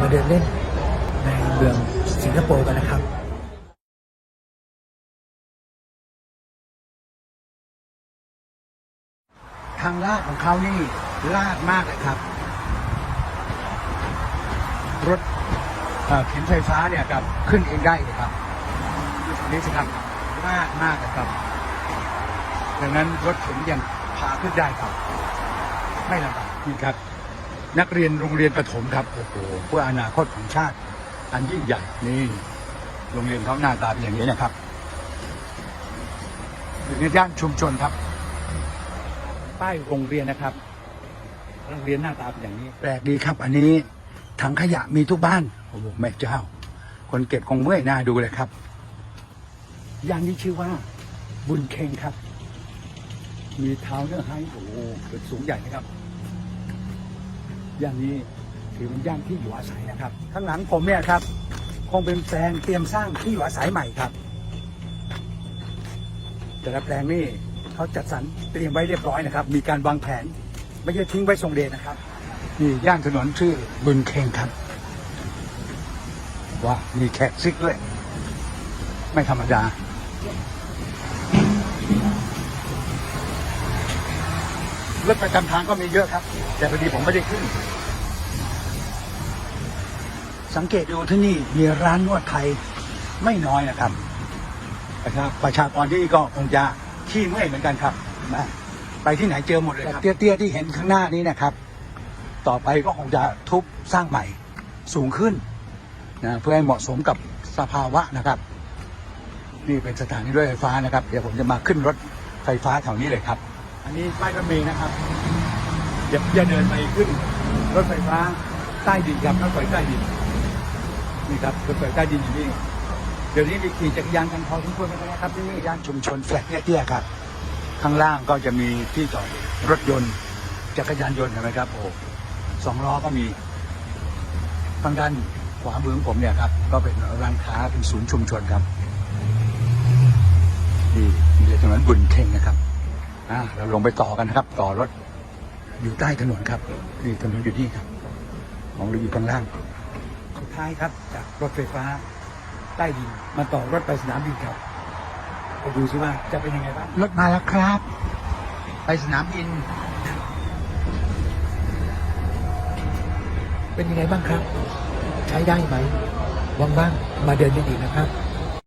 มาเดินเล่นในเมืองสิงคโปร์กันนะครับทางลาดของเขานี่ลาดมากเลยครับ รถเข็นไฟฟ้าเนี่ยครับขึ้นเองได้เลยครับนี่สิครับลาดมากเลยครับดังนั้นรถเข็นยังพาขึ้นได้ครับ ไม่ลำบากนี่ครับ นักเรียนโรงเรียนประถมครับโอ้โหเพื่ออนาคตของชาติ อันยิ่งใหญ่นี่โรงเรียนเขาหน้าตาเป็นอย่างนี้นะครับอยู่ในย่านชุมชนครับป้ายโรงเรียนนะครับโรงเรียนหน้าตาเป็นอย่างนี้ แปลกดีครับ อันนี้ถังขยะมีทุกบ้านโอ้โหแม่เจ้า คนเก็บคงเมื่อยหน้าดูเลยครับย่านนี้ชื่อว่า บุญเคงครับ มีเท้าเนื้อให้โอ้โหเป็นสูงใหญ่นะครับ ย่านนี้ถือเป็นย่านที่อยู่อาศัยนะครับ ข้างหลังผมเนี่ยครับ คงเป็นแปลงเตรียมสร้างที่อยู่อาศัยใหม่ครับ แต่ละแปลงนี่เขาจัดสรรเตรียมไว้เรียบร้อยนะครับ มีการวางแผน ไม่ใช่ทิ้งไว้ทรงเดชนะครับนี่ย่านถนนชื่อบุญเคงครับว้ามีแขกซิกด้วยไม่ธรรมดา รถประจำทางก็มีเยอะครับ แต่พอดีผมไม่ได้ขึ้น สังเกตดูที่นี่มีร้านนวดไทยไม่น้อยนะครับนะครับประชากรที่นี่ก็คงจะขี้เมื่อยเหมือนกันครับนะไปที่ไหนเจอหมดเลยครับเตี้ยๆที่เห็นข้างหน้านี้นะครับ ต่อไปก็คงจะทุบสร้างใหม่สูงขึ้นนะเพื่อให้เหมาะสมกับสภาวะนะครับ นี่เป็นสถานีรถไฟฟ้านะครับ เดี๋ยวผมจะมาขึ้นรถไฟฟ้าแถวนี้เลยครับ อันนี้ป้ายรถเมล์นะครับเดี๋ยวจะเดินไปขึ้นรถไฟฟ้าใต้ดินครับรถไฟใต้ดินนี่ครับรถไฟใต้ดินอยู่นี่เดี๋ยวนี้มีขี่จักรยานกันพอสมควรกันนะครับที่นี่ย่านชุมชนแฟลตเตี้ยๆครับ ข้างล่างก็จะมีที่จอดรถยนต์ จักรยานยนต์เห็นไหมครับโอ้สองล้อก็มีทางด้านขวามือของผมเนี่ยครับ ก็เป็นร้านค้าเป็นศูนย์ชุมชนครับนี่มีถนนบุญเข่งนะครับ อ่าเราลงไปต่อกันนะครับ ต่อรถอยู่ใต้ถนนครับนี่ถนนอยู่นี่ครับมองเราอยู่ข้างล่างสุดท้ายครับ จากรถไฟฟ้าใต้ดินมาต่อรถไปสนามบินครับไปดูซิว่าจะเป็นยังไงบ้างรถมาแล้วครับ ไปสนามบิน เป็นยังไงบ้างครับ ใช้ได้ไหมว่างๆมาเดินกันอีกนะครับ